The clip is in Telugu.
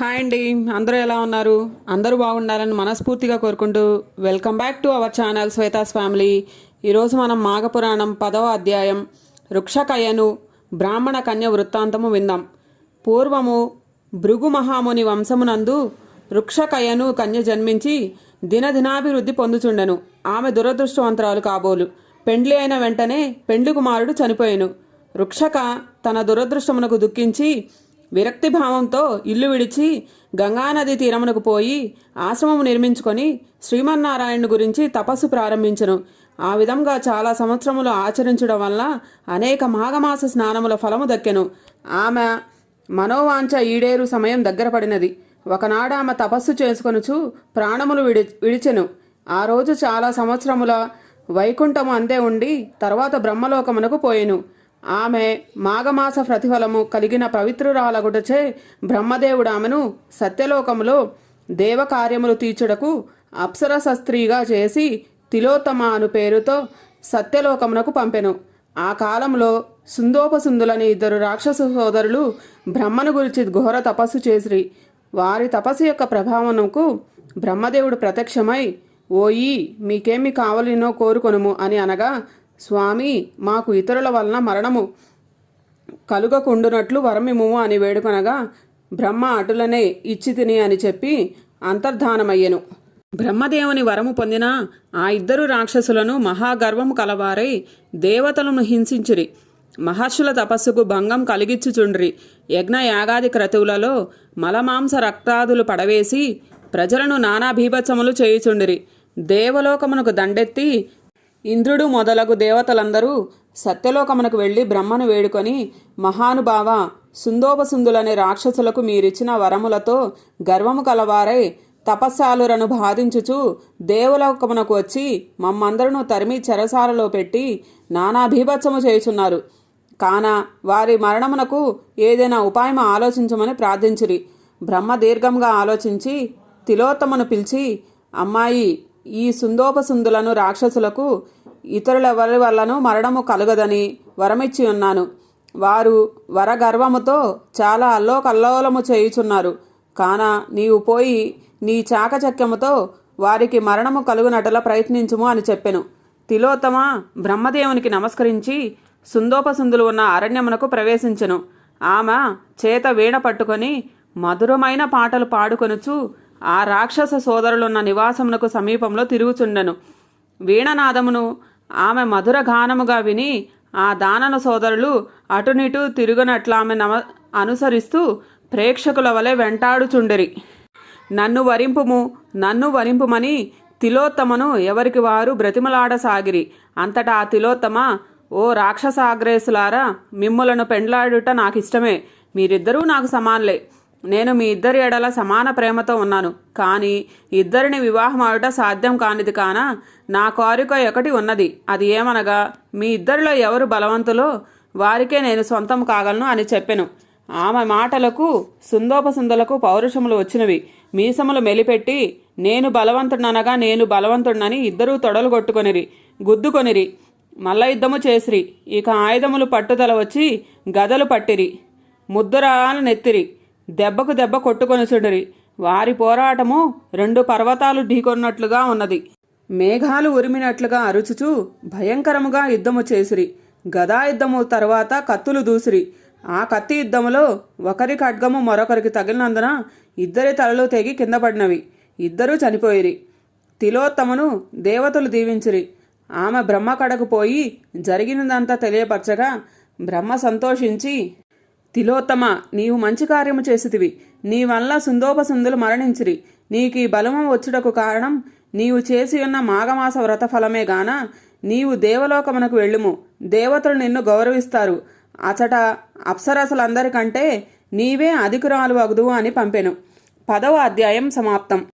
హాయ్ అండి. అందరూ ఎలా ఉన్నారు? అందరూ బాగుండాలని మనస్ఫూర్తిగా కోరుకుంటూ welcome back to our channel Shweta's family. ఈరోజు మనం మాఘపురాణం పదవ అధ్యాయం వృక్షకయ్యను బ్రాహ్మణ కన్య వృత్తాంతము విందాం. పూర్వము భృగు మహాముని వంశమునందు వృక్షకయ్యను కన్య జన్మించి దినదినాభివృద్ధి పొందుచుండెను. ఆమె దురదృష్టవంతరాలు కాబోలు. పెండ్లి అయిన వెంటనే పెండ్లి కుమారుడు చనిపోయాను. వృక్షక తన దురదృష్టమునకు దుఃఖించి విరక్తి భావంతో ఇల్లు విడిచి గంగానది తీరమునకు పోయి ఆశ్రమము నిర్మించుకొని శ్రీమన్నారాయణుని గురించి తపస్సు ప్రారంభించను. ఆ విధంగా చాలా సంవత్సరములు ఆచరించడం వల్ల అనేక మాఘమాస స్నానముల ఫలము దక్కెను. ఆమె మనోవాంఛ ఈడేరు సమయం దగ్గర పడినది. ఒకనాడు ఆమె తపస్సు చేసుకొనుచు ప్రాణములు విడి విడిచెను. ఆ రోజు చాలా సంవత్సరముల వైకుంఠము అందే ఉండి తర్వాత బ్రహ్మలోకమునకు పోయెను. ఆమె మాఘమాస ప్రతిఫలము కలిగిన పవిత్రురాలగుటచే బ్రహ్మదేవుడు ఆమెను సత్యలోకములో దేవకార్యములు తీర్చుటకు అప్సరస స్త్రీగా చేసి తిలోత్తమ అను పేరుతో సత్యలోకమునకు పంపెను. ఆ కాలంలో సుందోపసుందులని ఇద్దరు రాక్షస సోదరులు బ్రహ్మను గురించి ఘోర తపస్సు చేసిరి. వారి తపస్సు యొక్క ప్రభావమునకు బ్రహ్మదేవుడు ప్రత్యక్షమై ఓయి మీకేమి కావలినో కోరుకొనుము అని అనగా స్వామి మాకు ఇతరుల వలన మరణము కలుగకుండునట్లు వరమిము అని వేడుకొనగా బ్రహ్మ అటులనే ఇచ్చి తిని అని చెప్పి అంతర్ధానమయ్యెను. బ్రహ్మదేవుని వరము పొందిన ఆ ఇద్దరు రాక్షసులను మహాగర్వము కలవారై దేవతలను హింసించిరి. మహర్షుల తపస్సుకు భంగం కలిగిచ్చుచుండ్రి. యజ్ఞ యాగాది క్రతువులలో మలమాంస రక్తాదులు పడవేసి ప్రజలను నానా భీభత్సములు చేయుచుండిరి. దేవలోకమునకు దండెత్తి ఇంద్రుడు మొదలగు దేవతలందరూ సత్యలోకమునకు వెళ్ళి బ్రహ్మను వేడుకొని మహానుభావ సుందోపసుందులనే రాక్షసులకు మీరిచ్చిన వరములతో గర్వము కలవారై తపస్సాలురను బాధించుచు దేవలోకమునకు వచ్చి మమ్మందరను తరిమి చెరసాలలో పెట్టి నానాభీభత్సము చేయుచున్నారు. కాన వారి మరణమునకు ఏదైనా ఉపాయం ఆలోచించమని ప్రార్థించిరి. బ్రహ్మ దీర్ఘంగా ఆలోచించి తిలోత్తమను పిలిచి అమ్మాయి ఈ సుందోపసుందులను రాక్షసులకు ఇతరులెవరి వల్లను మరణము కలుగదని వరమిచ్చి ఉన్నాను. వారు వరగర్వముతో చాలా అల్లోకల్లోలము చేయుచున్నారు. కాన నీవు పోయి నీ చాకచక్యముతో వారికి మరణము కలుగునటల ప్రయత్నించుము అని చెప్పెను. తిలోత్తమ బ్రహ్మదేవునికి నమస్కరించి సుందోపసుందులు ఉన్న అరణ్యమునకు ప్రవేశించెను. ఆమె చేత వీణ పట్టుకొని మధురమైన పాటలు పాడుకొనుచు ఆ రాక్షస సోదరులున్న నివాసమునకు సమీపంలో తిరుగుచుండెను. వీణనాదమును ఆమె మధుర గానముగా విని ఆ దానన సోదరులు అటునిటు తిరుగునట్లామె నమ అనుసరిస్తూ ప్రేక్షకుల వలె వెంటాడుచుండిరి. నన్ను వరింపుము నన్ను వరింపుమని తిలోత్తమను ఎవరికి వారు బ్రతిమలాడసాగిరి. అంతటా ఆ తిలోత్తమ ఓ రాక్షసాగ్రేసులారా మిమ్ములను పెండ్లాడుట నాకిష్టమే. మీరిద్దరూ నాకు సమానులే. నేను మీ ఇద్దరి ఎడల సమాన ప్రేమతో ఉన్నాను. కానీ ఇద్దరిని వివాహం ఆడుట సాధ్యం కానిది కాన నా కోరిక ఒకటి ఉన్నది. అది ఏమనగా మీ ఇద్దరిలో ఎవరు బలవంతులో వారికే నేను సొంతం కాగలను అని చెప్పెను. ఆమె మాటలకు సుందోపసుందలకు పౌరుషములు వచ్చినవి. మీసములు మెలిపెట్టి నేను బలవంతుడనగా నేను బలవంతుడనని ఇద్దరూ తొడలు కొట్టుకొనిరి గుద్దుకొనిరి మల్ల యుద్ధము చేసిరి. ఇక ఆయుధములు పట్టుదల వచ్చి గదలు పట్టిరి ముద్దురాలు నెత్తిరి. దెబ్బకు దెబ్బ కొట్టుకొనిచుండిరి వారి పోరాటము రెండు పర్వతాలు ఢీకొన్నట్లుగా ఉన్నది. మేఘాలు ఉరిమినట్లుగా అరుచుచూ భయంకరముగా యుద్ధము చేసిరి. గదా యుద్ధము తర్వాత కత్తులు దూసిరి. ఆ కత్తి యుద్ధములో ఒకరి ఖడ్గము మరొకరికి తగిలినందున ఇద్దరి తలలు తెగి కింద పడినవి. ఇద్దరూ చనిపోయిరి. తిలోత్తమను దేవతలు దీవించిరి. ఆమె బ్రహ్మ కడకు పోయి జరిగినదంతా తెలియపరచగా బ్రహ్మ సంతోషించి తిలోత్తమ నీవు మంచి కార్యము చేసితివి. నీ వల్ల సుందోపసుందులు మరణించిరి. నీకు ఈ బలము వచ్చుటకు కారణం నీవు చేసి ఉన్న మాఘమాస వ్రత ఫలమే గాన నీవు దేవలోకమునకు వెళ్ళుము. దేవతలు నిన్ను గౌరవిస్తారు. అచట అప్సరసలందరికంటే నీవే అధికురాలు అగుదువు అని పంపెను. పదవ అధ్యాయం సమాప్తం.